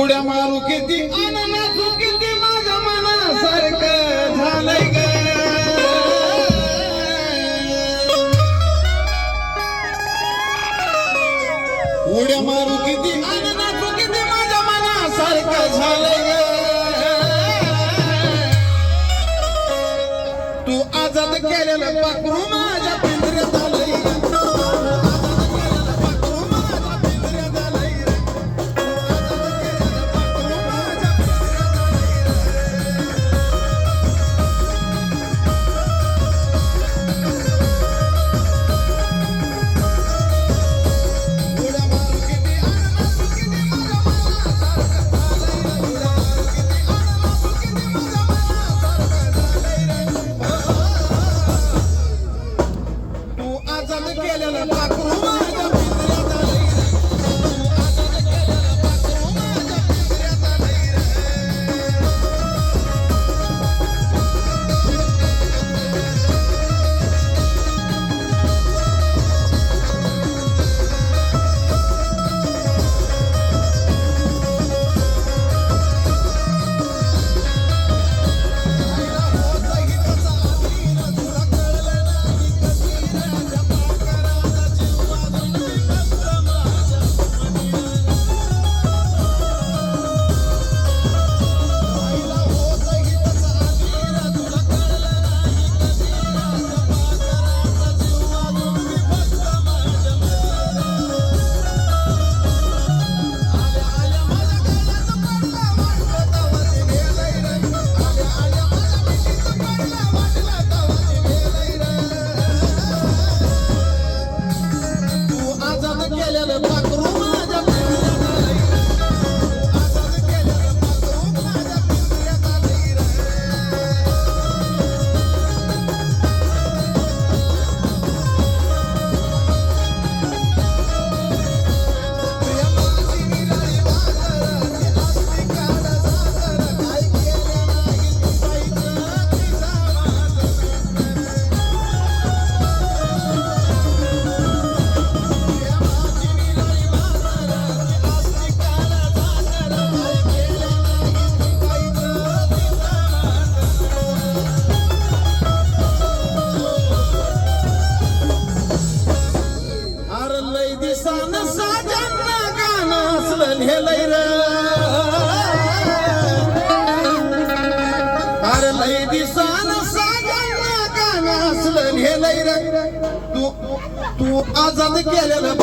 उड्या मारू किती अननसू किती माझ्या मनासारखं झालंय ग. उड्या मारू किती अननसू किती माझ्या मनासारखं झालंय ग. तू आजाद केलेलं पाखरू माझ्या पिंजऱ्यात आलंय Bele Pakru. किसान साजन गाणं नेलय र. अरे लय दिसान साजन गाणं नेलय र. तू तू आझाद केलेलं